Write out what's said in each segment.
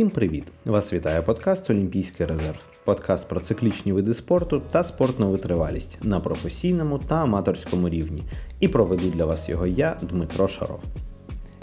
Всім привіт! Вас вітає подкаст Олімпійський резерв. Подкаст про циклічні види спорту та спортну витривалість на професійному та аматорському рівні. І проведу для вас його я, Дмитро Шаров.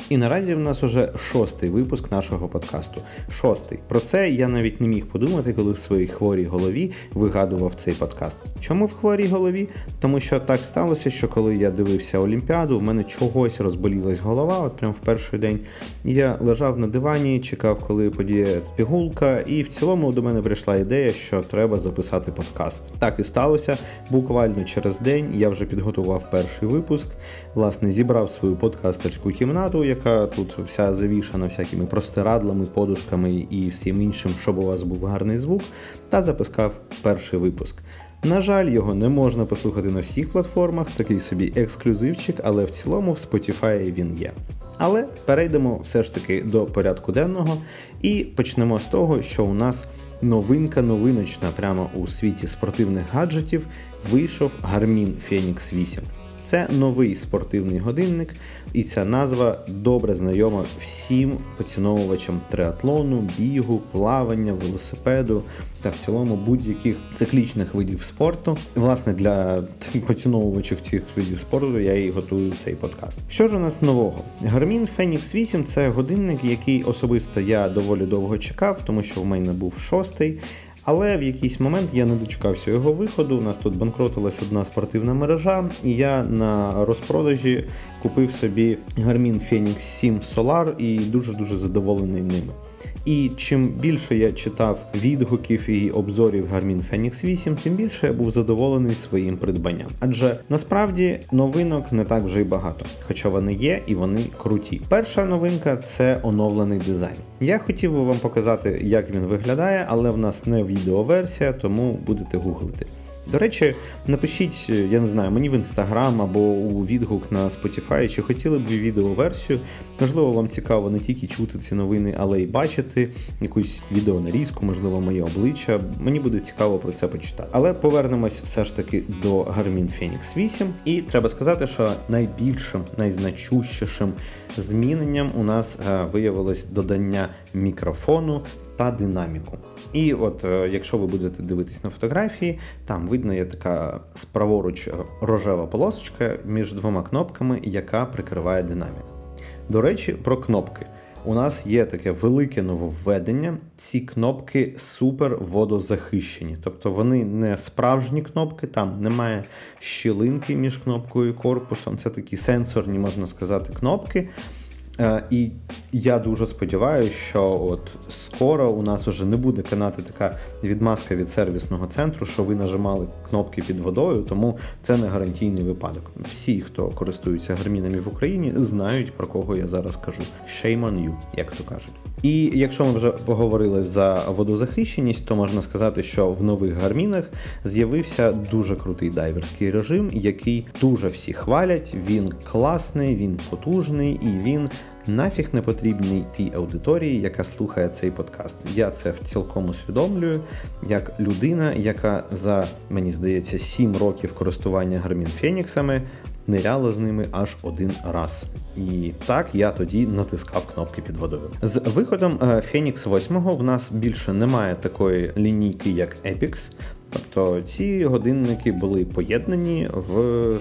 І наразі в нас уже шостий випуск нашого подкасту. Шостий. Про це я навіть не міг подумати, коли в своїй хворій голові вигадував цей подкаст. Чому в хворій голові? Тому що так сталося, що коли я дивився Олімпіаду, в мене чогось розболілась голова, от прямо в перший день. Я лежав на дивані, чекав, коли подіє пігулка, і в цілому до мене прийшла ідея, що треба записати подкаст. Так і сталося. Буквально через день я вже підготував перший випуск, власне, зібрав свою подкастерську кімнату яка тут вся завішана всякими простирадлами, подушками і всім іншим, щоб у вас був гарний звук, та запускав перший випуск. На жаль, його не можна послухати на всіх платформах, такий собі ексклюзивчик, але в цілому в Spotify він є. Але перейдемо все ж таки до порядку денного і почнемо з того, що у нас новинка новиночна прямо у світі спортивних гаджетів вийшов Garmin Fenix 8. Це новий спортивний годинник, і ця назва добре знайома всім поціновувачам триатлону, бігу, плавання, велосипеду та в цілому будь-яких циклічних видів спорту. Власне, для поціновувачів цих видів спорту я і готую цей подкаст. Що ж у нас нового? Garmin Fenix 8 це годинник, який особисто я доволі довго чекав, тому що в мене був шостий. Але в якийсь момент я не дочекався його виходу. У нас тут банкротилась одна спортивна мережа, і я на розпродажі купив собі Garmin Fenix 7 Solar і дуже-дуже задоволений ними. І чим більше я читав відгуків і обзорів Garmin Fenix 8, тим більше я був задоволений своїм придбанням. Адже насправді новинок не так вже й багато, хоча вони є і вони круті. Перша новинка це оновлений дизайн. Я хотів би вам показати, як він виглядає, але в нас не відеоверсія, тому будете гуглити. До речі, напишіть, я не знаю, мені в інстаграм або у відгук на Spotify, чи хотіли б ви відеоверсію. Можливо, вам цікаво не тільки чути ці новини, але й бачити якусь відеонарізку, можливо, моє обличчя. Мені буде цікаво про це почитати. Але повернемось все ж таки до Garmin Fenix 8. І треба сказати, що найбільшим, найзначущішим зміненням у нас е, виявилось додання мікрофону та динаміку. І от е, якщо ви будете дивитись на фотографії, там видно є така справоруч рожева полосочка між двома кнопками, яка прикриває динамік. До речі, про кнопки. У нас є таке велике нововведення. Ці кнопки супер водозахищені. Тобто вони не справжні кнопки, там немає щілинки між кнопкою і корпусом. Це такі сенсорні, можна сказати, кнопки. Е, і я дуже сподіваюся, що от скоро у нас вже не буде канати така відмазка від сервісного центру, що ви нажимали кнопки під водою, тому це не гарантійний випадок. Всі, хто користуються гармінами в Україні, знають про кого я зараз кажу. Shame on you, як то кажуть. І якщо ми вже поговорили за водозахищеність, то можна сказати, що в нових гармінах з'явився дуже крутий дайверський режим, який дуже всі хвалять. Він класний, він потужний і він нафіг не потрібний тій аудиторії, яка слухає цей подкаст. Я це цілком усвідомлюю, як людина, яка за мені здається 7 років користування гармін Феніксами ниряла з ними аж один раз. І так я тоді натискав кнопки під водою. З виходом Phoenix 8 в нас більше немає такої лінійки, як Epix. Тобто ці годинники були поєднані в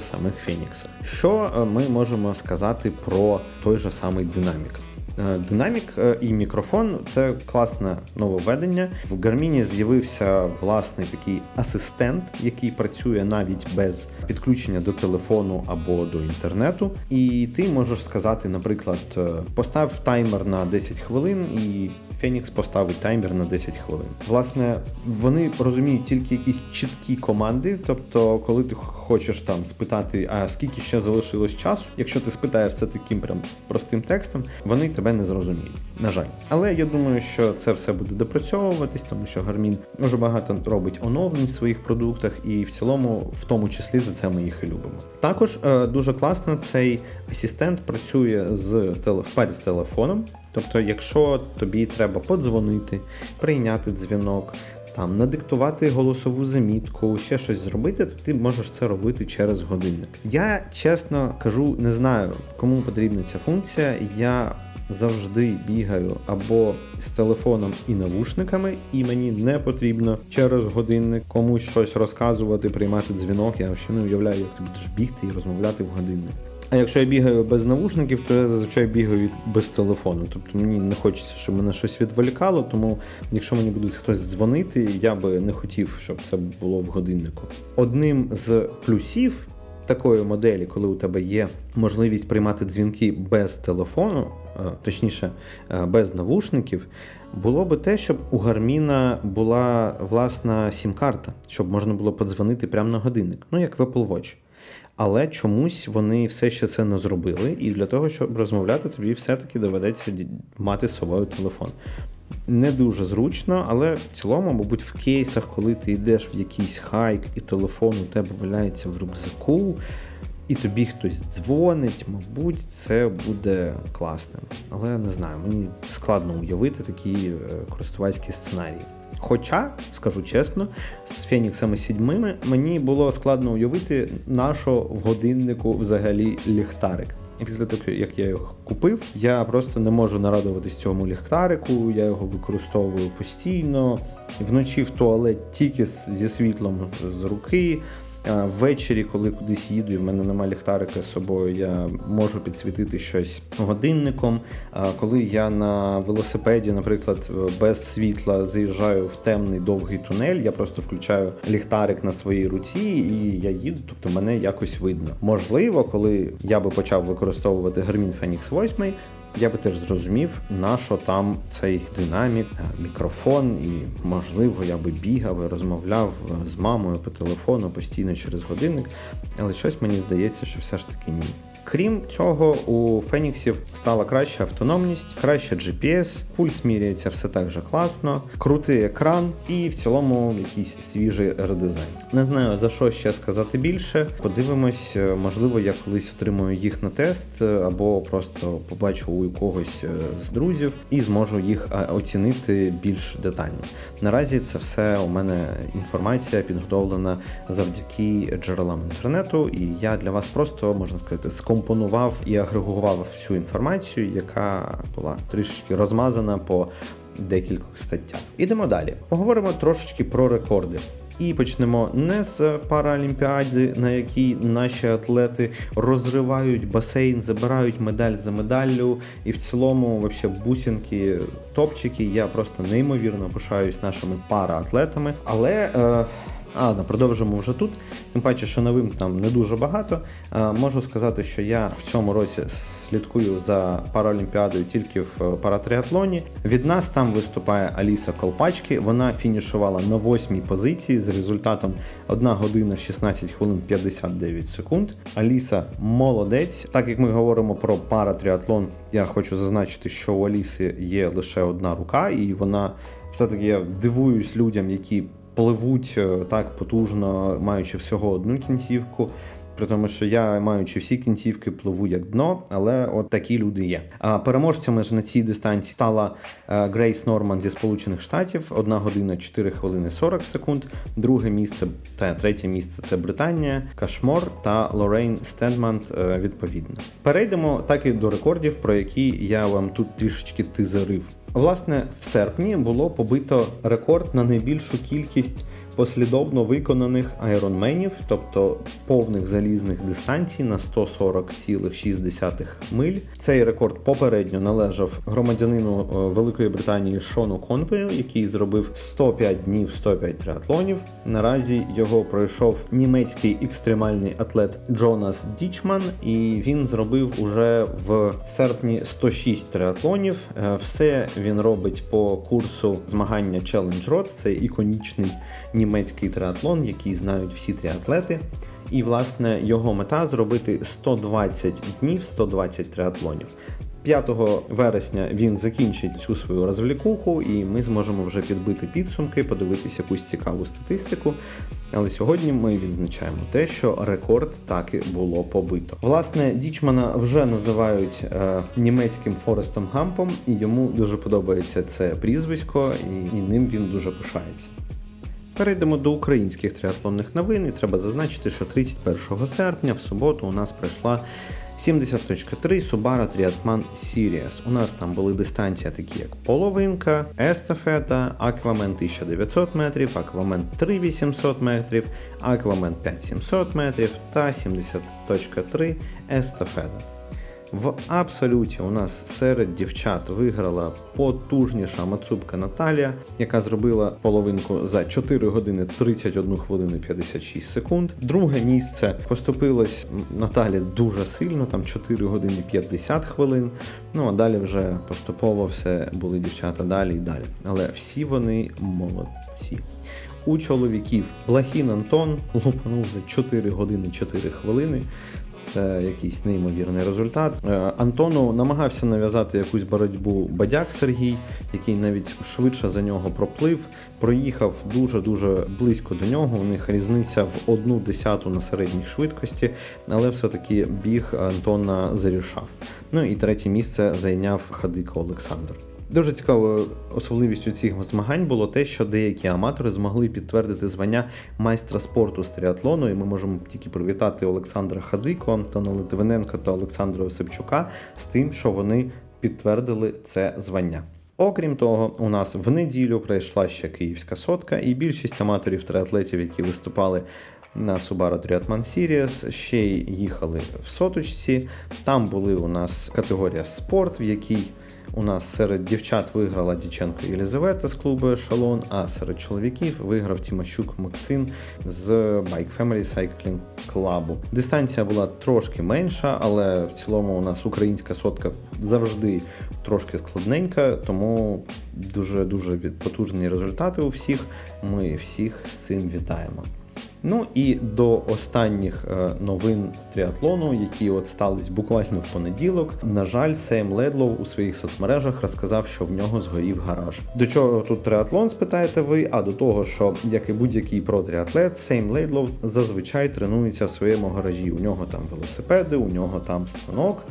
самих Феніксах. Що е, ми можемо сказати про той же самий динамік? Е, динамік е, і мікрофон це класне нововведення. В Garmin з'явився власний такий асистент, який працює навіть без підключення до телефону або до інтернету. І ти можеш сказати, наприклад, е, постав таймер на 10 хвилин і Phoenix поставить таймер на 10 хвилин. Власне, вони розуміють тільки якісь чіткі команди. Тобто, коли ти хочеш там спитати, а скільки ще залишилось часу, якщо ти спитаєш це таким прям простим текстом, вони тебе не зрозуміють. На жаль. Але я думаю, що це все буде допрацьовуватись, тому що Garmin дуже багато робить оновлень в своїх продуктах, і в цілому, в тому числі, за це ми їх і любимо. Також е, дуже класно цей асистент працює з телеф... з телефоном. Тобто, якщо тобі треба подзвонити, прийняти дзвінок, там надиктувати голосову замітку, ще щось зробити, то ти можеш це робити через годинник. Я чесно кажу, не знаю, кому потрібна ця функція. Я завжди бігаю або з телефоном і навушниками, і мені не потрібно через годинник комусь щось розказувати, приймати дзвінок. Я взагалі не уявляю, як ти будеш бігти і розмовляти в годинник. А якщо я бігаю без навушників, то я зазвичай бігаю без телефону. Тобто мені не хочеться, щоб мене щось відволікало. Тому, якщо мені буде хтось дзвонити, я би не хотів, щоб це було в годиннику. Одним з плюсів такої моделі, коли у тебе є можливість приймати дзвінки без телефону, е, точніше, е, без навушників, було би те, щоб у Гарміна була власна сім-карта, щоб можна було подзвонити прямо на годинник, ну як в Apple Watch. Але чомусь вони все ще це не зробили, і для того, щоб розмовляти, тобі все-таки доведеться мати з собою телефон. Не дуже зручно, але в цілому, мабуть, в кейсах, коли ти йдеш в якийсь хайк і телефон у тебе валяється в рюкзаку, і тобі хтось дзвонить, мабуть, це буде класним. Але не знаю, мені складно уявити такі е, користувацькі сценарії. Хоча, скажу чесно, з Феніксами сідьмими мені було складно уявити, нашо в годиннику взагалі ліхтарик. І після того, як я його купив, я просто не можу нарадуватись цьому ліхтарику, я його використовую постійно. Вночі в туалет тільки зі світлом з руки. Ввечері, коли кудись їду, і в мене немає ліхтарика з собою, я можу підсвітити щось годинником. Коли я на велосипеді, наприклад, без світла заїжджаю в темний довгий тунель, я просто включаю ліхтарик на своїй руці і я їду, тобто мене якось видно. Можливо, коли я би почав використовувати Garmin Fenix 8, я би теж зрозумів, на що там цей динамік, е, мікрофон, і можливо я би бігав і розмовляв е, з мамою по телефону постійно через годинник, але щось мені здається, що все ж таки ні. Крім цього, у Феніксів стала краща автономність, краще GPS, пульс міряється все так же класно, крутий екран і в цілому якийсь свіжий редизайн. Не знаю за що ще сказати більше. Подивимось, е, можливо, я колись отримую їх на тест, або просто побачу у когось е, з друзів і зможу їх е, оцінити більш детально. Наразі це все у мене інформація підготовлена завдяки джерелам інтернету, і я для вас просто можна сказати скомпонував і агрегував всю інформацію, яка була трішки розмазана по декількох статтях. Ідемо далі. Поговоримо трошечки про рекорди. І почнемо не з параолімпіади, на якій наші атлети розривають басейн, забирають медаль за медаллю. І в цілому, вообще, бусинки, топчики. Я просто неймовірно пишаюсь нашими параатлетами. Але. Е, да, продовжимо вже тут. Тим паче, що новим там не дуже багато. Можу сказати, що я в цьому році слідкую за паралімпіадою тільки в е, паратріатлоні. Від нас там виступає Аліса Колпачки. Вона фінішувала на восьмій позиції з результатом 1 година 16 хвилин 59 секунд. Аліса молодець. Так як ми говоримо про паратріатлон, я хочу зазначити, що у Аліси є лише одна рука, і вона все-таки я дивуюсь людям, які пливуть е, так потужно, маючи всього одну кінцівку. При тому, що я, маючи всі кінцівки, пливу як дно, але от такі люди є. А переможцями ж на цій дистанції стала е, Грейс Норман зі Сполучених Штатів, 1 година 4 хвилини 40 секунд. Друге місце та третє місце це Британія, Кашмор та Лорейн Стендмант е, відповідно. Перейдемо так і до рекордів, про які я вам тут трішечки тизерив. Власне, в серпні було побито рекорд на найбільшу кількість послідовно виконаних айронменів, тобто повних залізних дистанцій на 140,6 миль. Цей рекорд попередньо належав громадянину е, Великої Британії Шону Конпею, який зробив 105 днів 105 триатлонів. Наразі його пройшов німецький екстремальний атлет Джонас Дічман, і він зробив уже в серпні 106 триатлонів. Е, все він робить по курсу змагання Challenge Road, це іконічний німецький триатлон, який знають всі тріатлети. І, власне, його мета зробити 120 днів, 120 триатлонів. 5 вересня він закінчить цю свою розвлікуху, і ми зможемо вже підбити підсумки, подивитися якусь цікаву статистику. Але сьогодні ми відзначаємо те, що рекорд таки було побито. Власне, Дічмана вже називають е, німецьким Форестом Гампом, і йому дуже подобається це прізвисько, і, і ним він дуже пишається. Перейдемо до українських триатлонних новин. І Треба зазначити, що 31 серпня в суботу у нас пройшла 70.3 Subaru Triathlon Series. У нас там були дистанції такі як половинка, естафета, Аквамен 1900 метрів, Аквамен 3800 метрів, Аквамен 5700 метрів та 70.3 естафета. В абсолюті у нас серед дівчат виграла потужніша Мацубка Наталія, яка зробила половинку за 4 години 31 хвилину 56 секунд. Друге місце поступилось Наталі дуже сильно, там 4 години 50 хвилин. Ну а далі вже поступово все були дівчата далі і далі. Але всі вони молодці. У чоловіків Блахін Антон лупанув за 4 години 4 хвилини. Це якийсь неймовірний результат. Е, Антону намагався нав'язати якусь боротьбу Бадяк Сергій, який навіть швидше за нього проплив, проїхав дуже-дуже близько до нього. У них різниця в одну десяту на середній швидкості, але все-таки біг Антона зарішав. Ну і третє місце зайняв Хадико Олександр. Дуже цікавою особливістю цих змагань було те, що деякі аматори змогли підтвердити звання майстра спорту з тріатлону, і ми можемо тільки привітати Олександра Хадико, Антона Литвиненка та Олександра Осипчука з тим, що вони підтвердили це звання. Окрім того, у нас в неділю пройшла ще київська сотка, і більшість аматорів триатлетів, які виступали на Subaru Triathlon Series, ще й їхали в соточці. Там були у нас категорія спорт, в якій у нас серед дівчат виграла Діченко Єлізавета з клубу Ешелон, а серед чоловіків виграв Тімощук Максим з Bike Family Cycling Club. Дистанція була трошки менша, але в цілому у нас українська сотка завжди трошки складненька, тому дуже дуже потужні результати у всіх. Ми всіх з цим вітаємо. Ну і до останніх е, новин тріатлону, які от стались буквально в понеділок. На жаль, Сейм Ледлоу у своїх соцмережах розказав, що в нього згорів гараж. До чого тут триатлон, спитаєте ви? А до того, що як і будь-який протріатлет, Сейм Лейдлоу зазвичай тренується в своєму гаражі. У нього там велосипеди, у нього там станок.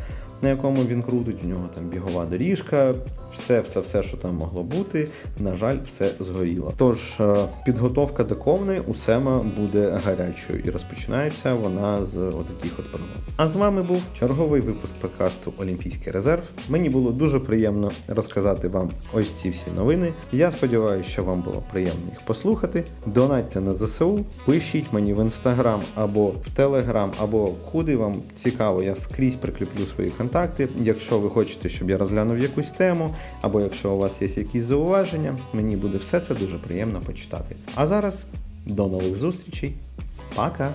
На якому він крутить, у нього там бігова доріжка, все, все, все, що там могло бути. На жаль, все згоріло. Тож е, підготовка до ковни у Сема буде гарячою і розпочинається вона з отаких от панов. А з вами був черговий випуск подкасту Олімпійський резерв. Мені було дуже приємно розказати вам ось ці всі новини. Я сподіваюся, що вам було приємно їх послухати. Донатьте на ЗСУ, пишіть мені в інстаграм або в телеграм, або куди вам цікаво. Я скрізь прикріплю свої контакти. Якщо ви хочете, щоб я розглянув якусь тему, або якщо у вас є якісь зауваження, мені буде все це дуже приємно почитати. А зараз до нових зустрічей. Пока!